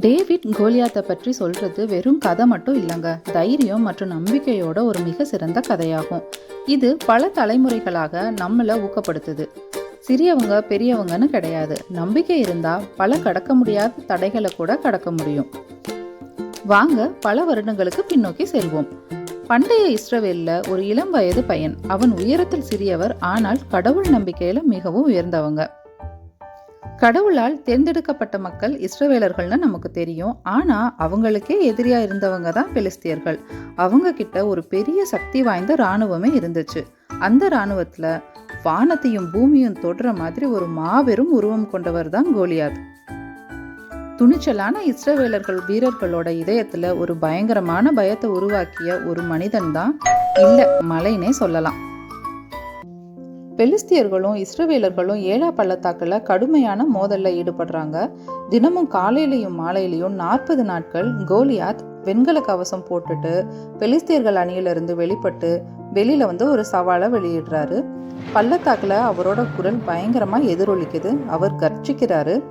David கோலியாத்தை பற்றி சொல்றது வெறும் கதை மட்டும் இல்லைங்க. தைரியம் மற்றும் நம்பிக்கையோட ஒரு மிக சிறந்த கதையாகும். இது பல தலைமுறைகளாக நம்மளை ஊக்கப்படுத்துது. சிறியவங்க பெரியவங்கன்னு கிடையாது. நம்பிக்கை இருந்தால் பல கடக்க முடியாத தடைகளை கூட கடக்க முடியும். வாங்க பல வருடங்களுக்கு பின்னோக்கி செல்வோம். பண்டைய இஸ்ரவேலில் ஒரு இளம் வயது பையன். அவன் உயரத்தில் சிறியவர் ஆனால் கடவுள் நம்பிக்கையில் மிகவும் உயர்ந்தவங்க. கடவுளால் தேர்ந்தெடுக்கப்பட்ட மக்கள் இஸ்ரவேலர்கள்னு நமக்கு தெரியும். ஆனால் அவங்களுக்கே எதிரியாக இருந்தவங்க தான் பெலிஸ்தியர்கள். அவங்க கிட்ட ஒரு பெரிய சக்தி வாய்ந்த இராணுவமே இருந்துச்சு. அந்த இராணுவத்தில் வானத்தையும் பூமியும் தொடுற மாதிரி ஒரு மாபெரும் உருவம் கொண்டவர் தான் கோலியாத். துணிச்சலான இஸ்ரவேலர்கள் வீரர்களோட இதயத்தில் ஒரு பயங்கரமான பயத்தை உருவாக்கிய ஒரு மனிதன் தான் இல்லை மலைனே சொல்லலாம். பெலிஸ்தியர்களும் இஸ்ரவேலர்களும் ஏழா பள்ளத்தாக்கில் கடுமையான மோதலில் ஈடுபடுறாங்க. தினமும் காலையிலையும் மாலையிலையும் நாற்பது நாட்கள் கோலியாத் வெண்கல கவசம் போட்டுட்டு பெலிஸ்தியர்கள் அணியிலிருந்து வெளிப்பட்டு வெளியில் வந்து ஒரு சவாலை வெளியிடுறாரு. பள்ளத்தாக்கில் அவரோட குரல் பயங்கரமாக எதிரொலிக்குது. அவர் கர்ச்சிக்கிறாரு.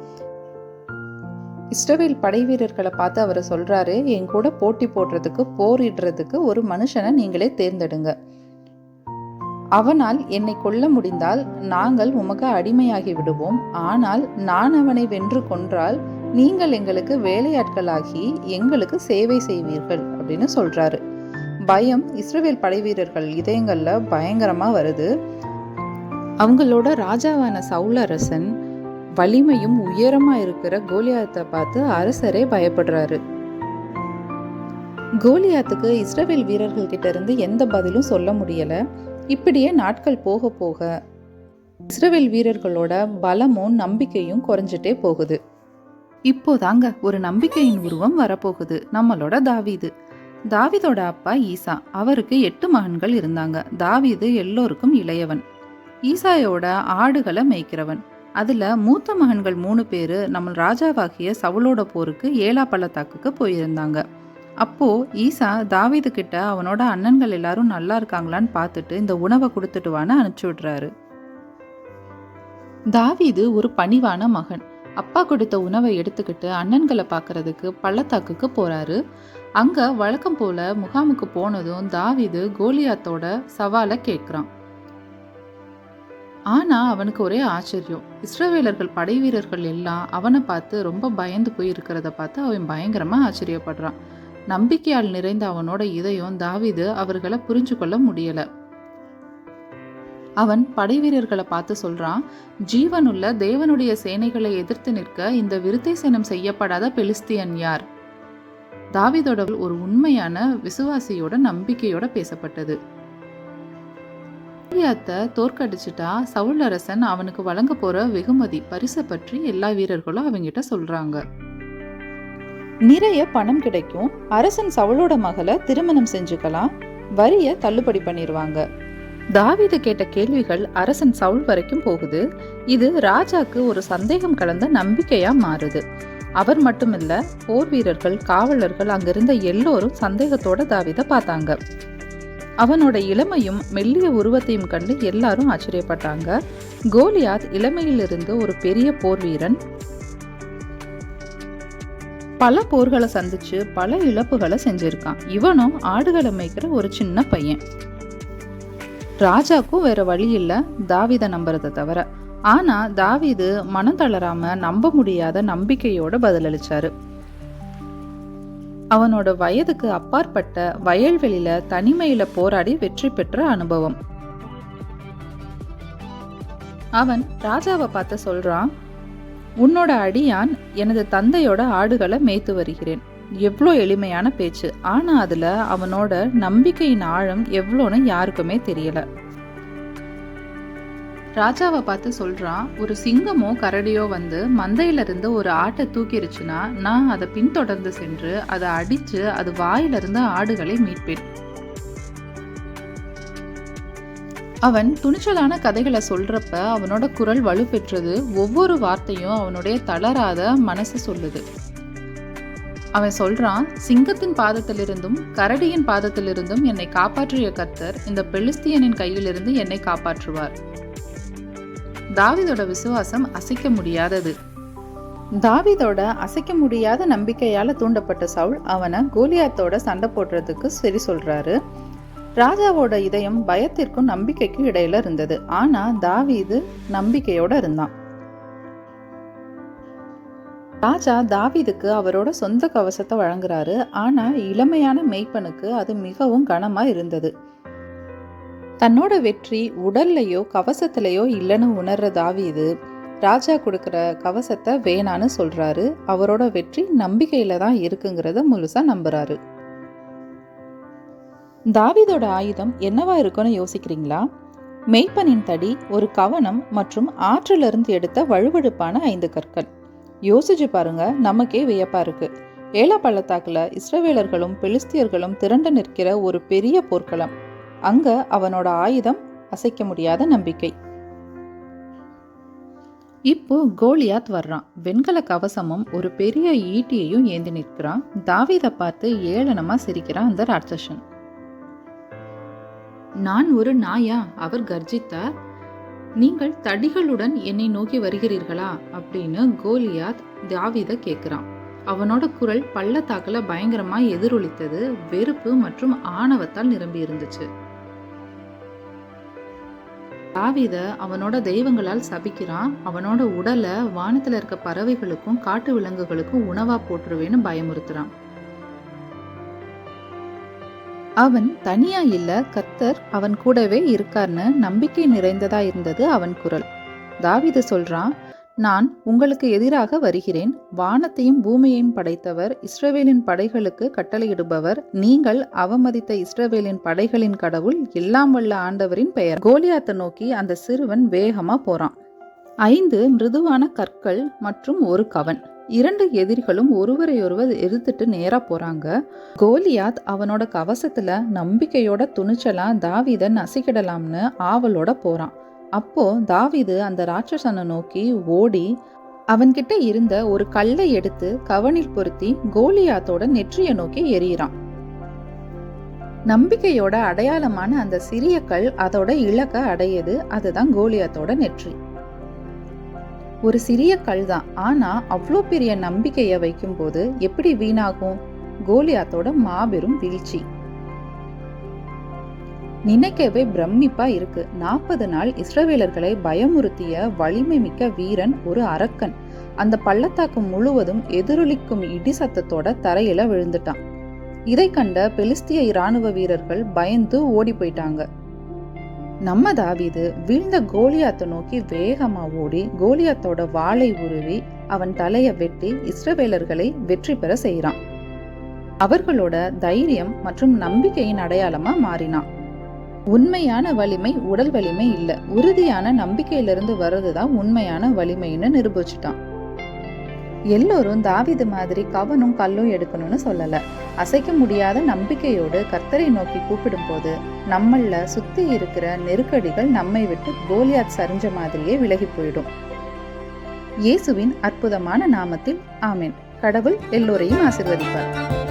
இஸ்ரவேல் படை வீரர்களை பார்த்து அவர் சொல்கிறாரு என் கூட போட்டி போடுறதுக்கு போரிடுறதுக்கு ஒரு மனுஷனை நீங்களே தேர்ந்தெடுங்க. அவனால் என்னை கொல்ல முடிந்தால் நாங்கள் உமக்கு அடிமையாகி விடுவோம். ஆனால் நான் அவனை வென்று கொன்றால் நீங்கள் எங்களுக்கு வேலையாட்களாகி எங்களுக்கு சேவை செய்வீர்கள் அப்படின்னு சொல்றாரு. பயம் இஸ்ரேல் படை வீரர்கள் இதயங்கள்ல பயங்கரமா வருது. அவங்களோட ராஜாவான சவுல் அரசன் வலிமையும் உயரமா இருக்கிற கோலியாத்தை பார்த்து அரசரே பயப்படுறாரு. கோலியாத்துக்கு இஸ்ரேல் வீரர்கள் கிட்ட இருந்து எந்த பதிலும் சொல்ல முடியல. இப்படியே நாட்கள் போக போக இஸ்ரவேல் வீரர்களோட பலமும் நம்பிக்கையும் குறைஞ்சிட்டே போகுது. இப்போதாங்க ஒரு நம்பிக்கையின் உருவம் வரப்போகுது. நம்மளோட தாவீது. தாவீதோட அப்பா ஈசா. அவருக்கு எட்டு மகன்கள் இருந்தாங்க. தாவீது எல்லோருக்கும் இளையவன். ஈசாயோட ஆடுகளை மேய்க்கிறவன். அதுல மூத்த மகன்கள் மூணு பேரு நம்ம ராஜாவாகிய சவுளோட போருக்கு ஏலா பள்ளத்தாக்குக்கு போயிருந்தாங்க. அப்போது ஈசா தாவீது கிட்ட அவனோட அண்ணன்கள் எல்லாரும் நல்லா இருக்காங்களான்னு பார்த்துட்டு இந்த உணவை கொடுத்துட்டு வான்னு அனுப்பிச்சி விடுறாரு. தாவீது ஒரு பணிவான மகன். அப்பா கொடுத்த உணவை எடுத்துக்கிட்டு அண்ணன்களை பார்க்கறதுக்கு பள்ளத்தாக்குக்கு போறாரு. அங்க வழக்கம் போல முகாமுக்கு போனதும் தாவீது கோலியாத்தோட சவாலை கேட்குறான். ஆனா அவனுக்கு ஒரே ஆச்சரியம். இஸ்ரவேலர்கள் படை வீரர்கள் எல்லாம் அவனை பார்த்து ரொம்ப பயந்து போய் இருக்கிறத பார்த்து அவன் பயங்கரமா ஆச்சரியப்படுறான். நம்பிக்கையால் நிறைந்த அவனோட இதயம் தாவிது அவர்களை புரிஞ்சு கொள்ள முடியல. அவன் படை வீரர்களை பார்த்து சொல்றான் ஜீவனுள்ள தேவனுடைய சேனைகளை எதிர்த்து நிற்க இந்த விருத்தை சேனம் செய்யப்படாத பெலிஸ்தியன் யார்? தாவிதோட ஒரு உண்மையான விசுவாசியோட நம்பிக்கையோட பேசப்பட்டது. தோற்கடிச்சிட்டா சவுளரசன் அரசன் அவனுக்கு வழங்க போற வெகுமதி பரிசை பற்றி எல்லா வீரர்களும் அவங்கிட்ட சொல்றாங்க. நிறைய பணம் கிடைக்கும். அரசன் சவுளோட மகளை திருமணம் செஞ்சுக்கலாம். வரிய தள்ளுபடி பண்ணிடுவாங்க தாவிது கேட்ட கேள்விகள் அரசன் சவுல் வரைக்கும் போகுது. இது ராஜாக்கு ஒரு சந்தேகம் கலந்த நம்பிக்கையா மாறுது. அவர் மட்டுமில்ல போர் வீரர்கள் காவலர்கள் அங்கிருந்த எல்லோரும் சந்தேகத்தோட தாவித பார்த்தாங்க. அவனோட இளமையும் மெல்லிய உருவத்தையும் கண்டு எல்லாரும் ஆச்சரியப்பட்டாங்க. கோலியாத் இளமையிலிருந்து ஒரு பெரிய போர் வீரன் பல போர்களை சந்திச்சு பல இழப்புகளை செஞ்சிருக்கான். இவனும் ஆடுகளை மேய்க்கிற ஒரு சின்ன பையன். ராஜாக்கும் வேற வழி இல்லை தாவிதை நம்புறதை தவிர. ஆனா தாவிது மனம் தளராம நம்ப முடியாத நம்பிக்கையோட பதிலளிச்சாரு. அவனோட வயதுக்கு அப்பாற்பட்ட வயல்வெளியில தனிமையில போராடி வெற்றி பெற்ற அனுபவம். அவன் ராஜாவை பார்த்து சொல்றான் உன்னோட அடியான் எனது தந்தையோட ஆடுகளை மேய்த்து வருகிறேன். எவ்வளோ எளிமையான பேச்சு. ஆனால் அதில் அவனோட நம்பிக்கையின் ஆழம் எவ்வளோன்னு யாருக்குமே தெரியல. ராஜாவை பார்த்து சொல்றான் ஒரு சிங்கமோ கரடியோ வந்து மந்தையிலிருந்து ஒரு ஆட்டை தூக்கிருச்சுன்னா நான் அதை பின்தொடர்ந்து சென்று அதை அடித்து அது வாயிலிருந்து ஆடுகளை மீட்பேன். அவன் துணிச்சலான கதைகளை சொல்றப்ப அவனோட குரல் வலுப்பெற்றது ஒவ்வொரு வார்த்தையும் அவனுடைய தளராத மனசு சொல்லுது. அவன் சொல்றான் சிங்கத்தின் பாதத்திலிருந்தும் கரடியின் பாதத்திலிருந்தும் என்னை காப்பாற்றிய கர்த்தர் இந்த பெலிஸ்தியனின் கையிலிருந்து என்னை காப்பாற்றுவார். தாவிதோட விசுவாசம் அசைக்க முடியாதது. தாவிதோட அசைக்க முடியாத நம்பிக்கையால தூண்டப்பட்ட சவுல் அவனை கோலியாத்தோட சண்டை போடுறதுக்கு சரி சொல்றாரு. ராஜாவோட இதயம் பயத்திற்கும் நம்பிக்கைக்கும் இடையில இருந்தது. ஆனா தாவீது நம்பிக்கையோட இருந்தான். ராஜா தாவீதுக்கு அவரோட சொந்த கவசத்தை வழங்குறாரு. ஆனா இளமையான மெய்ப்பனுக்கு அது மிகவும் கனமா இருந்தது. தன்னோட வெற்றி உடல்லையோ கவசத்திலையோ இல்லைன்னு உணர்ற தாவீது ராஜா கொடுக்குற கவசத்தை வேணான்னு சொல்றாரு. அவரோட வெற்றி நம்பிக்கையில தான் இருக்குங்கிறத முழுசா நம்புறாரு. தாவிதோட ஆயுதம் என்னவா இருக்கும்னு யோசிக்கிறீங்களா? மெய்ப்பனின் தடி ஒரு கவனம் மற்றும் ஆற்றிலிருந்து எடுத்த வழுவழுப்பான ஐந்து கற்கள். யோசிச்சு பாருங்க நமக்கே வியப்பா இருக்கு. ஏல பள்ளத்தாக்குல இஸ்ரவேலர்களும் பெலிஸ்தியர்களும் திரண்டு நிற்கிற ஒரு பெரிய போர்க்களம். அங்க அவனோட ஆயுதம் அசைக்க முடியாத நம்பிக்கை. இப்போ கோலியாத் வர்றான். வெண்கல கவசமும் ஒரு பெரிய ஈட்டியையும் ஏந்தி நிற்கிறான். தாவீதை பார்த்து ஏளனமா சிரிக்கிறான் அந்த ராட்சசன். நான் ஒரு நாயா? அவர் கர்ஜித்தார். நீங்கள் தடிகளுடன் என்னை நோக்கி வருகிறீர்களா? அப்படின்னு கோலியாத் தாவித கேட்குறான். அவனோட குரல் பள்ளத்தாக்கில் பயங்கரமாக எதிரொலித்தது வெறுப்பு மற்றும் ஆணவத்தால் நிரம்பி இருந்துச்சு. தாவித அவனோட தெய்வங்களால் சபிக்கிறான். அவனோட உடலை வானத்தில் இருக்க பறவைகளுக்கும் காட்டு விலங்குகளுக்கும் உணவா போட்டுருவேன்னு பயமுறுத்துறான். அவன் தனியா இல்ல கத்தர் அவன் கூடவே இருக்கார்னு நம்பிக்கை நிறைந்ததா இருந்தது அவன் குரல். தாவிது சொல்றான் நான் உங்களுக்கு எதிராக வருகிறேன். வானத்தையும் பூமியையும் படைத்தவர் இஸ்ரவேலின் படைகளுக்கு கட்டளையிடுபவர். நீங்கள் அவமதித்த இஸ்ரவேலின் படைகளின் கடவுள் எல்லாம் வல்ல ஆண்டவரின் பெயர். கோலியாத்தை நோக்கி அந்த சிறுவன் வேகமா போறான். ஐந்து மிருதுவான கற்கள் மற்றும் ஒரு கவன். இரண்டு எதிரிகளும் ஒருவரையொருவர் எதிர்த்துட்டு நேராக போகிறாங்க கோலியாத் அவனோட கவசத்தில் நம்பிக்கையோட துணிச்சலாக தாவிதை நசிக்கிடலாம்னு ஆவலோட போகிறான் அப்போது தாவிது அந்த ராட்சசனை நோக்கி ஓடி. அவன்கிட்ட இருந்த ஒரு கல்லை எடுத்து கவனில் பொருத்தி கோலியாத்தோட நெற்றியை நோக்கி எறிகிறான். நம்பிக்கையோட அடையாளமான அந்த சிறிய கல் அதோட இலக்க அடையுது. அதுதான் கோலியாத்தோட நெற்றி. ஒரு சிறிய கல் தான் ஆனால் அவ்வளோ பெரிய நம்பிக்கையை வைக்கும்போது எப்படி வீணாகும்? கோலியாத்தோட மாபெரும் வீழ்ச்சி. நினைக்கவே பிரமிப்பா இருக்கு. நாற்பது நாள் இஸ்ரவேலர்களை பயமுறுத்திய வலிமை மிக்க வீரன் ஒரு அரக்கன். அந்த பள்ளத்தாக்கு முழுவதும் எதிரொலிக்கும் இடி சத்தத்தோட தரையில விழுந்துட்டான். இதை கண்ட பெலிஸ்திய இராணுவ வீரர்கள் பயந்து ஓடி போயிட்டாங்க. நம்ம தாவீது வீழ்ந்த கோலியாத்தை நோக்கி வேகமா ஓடி கோலியாத்தோட வாளை உருவி அவன் தலையை வெட்டி இஸ்ரவேலர்களை வெற்றி பெற செய்கிறான். அவர்களோட தைரியம் மற்றும் நம்பிக்கையின் அடையாளமா மாறினான். உண்மையான வலிமை உடல் வலிமை இல்லை. உறுதியான நம்பிக்கையிலிருந்து வர்றதுதான் உண்மையான வலிமைன்னு நிரூபிச்சிட்டான். எல்லோரும் தாவிது மாதிரி கவனும் கல்லும் எடுக்கணும்னு சொல்லல. அசைக்க முடியாத நம்பிக்கையோடு கர்த்தரை நோக்கி கூப்பிடும்போது நம்மள சுத்தி இருக்கிற நெருக்கடிகள் நம்மை விட்டு கோலியாத் சரிஞ்ச மாதிரியே விலகி போயிடும். இயேசுவின் அற்புதமான நாமத்தில் ஆமேன். கடவுள் எல்லோரையும் ஆசிர்வதிப்பார்.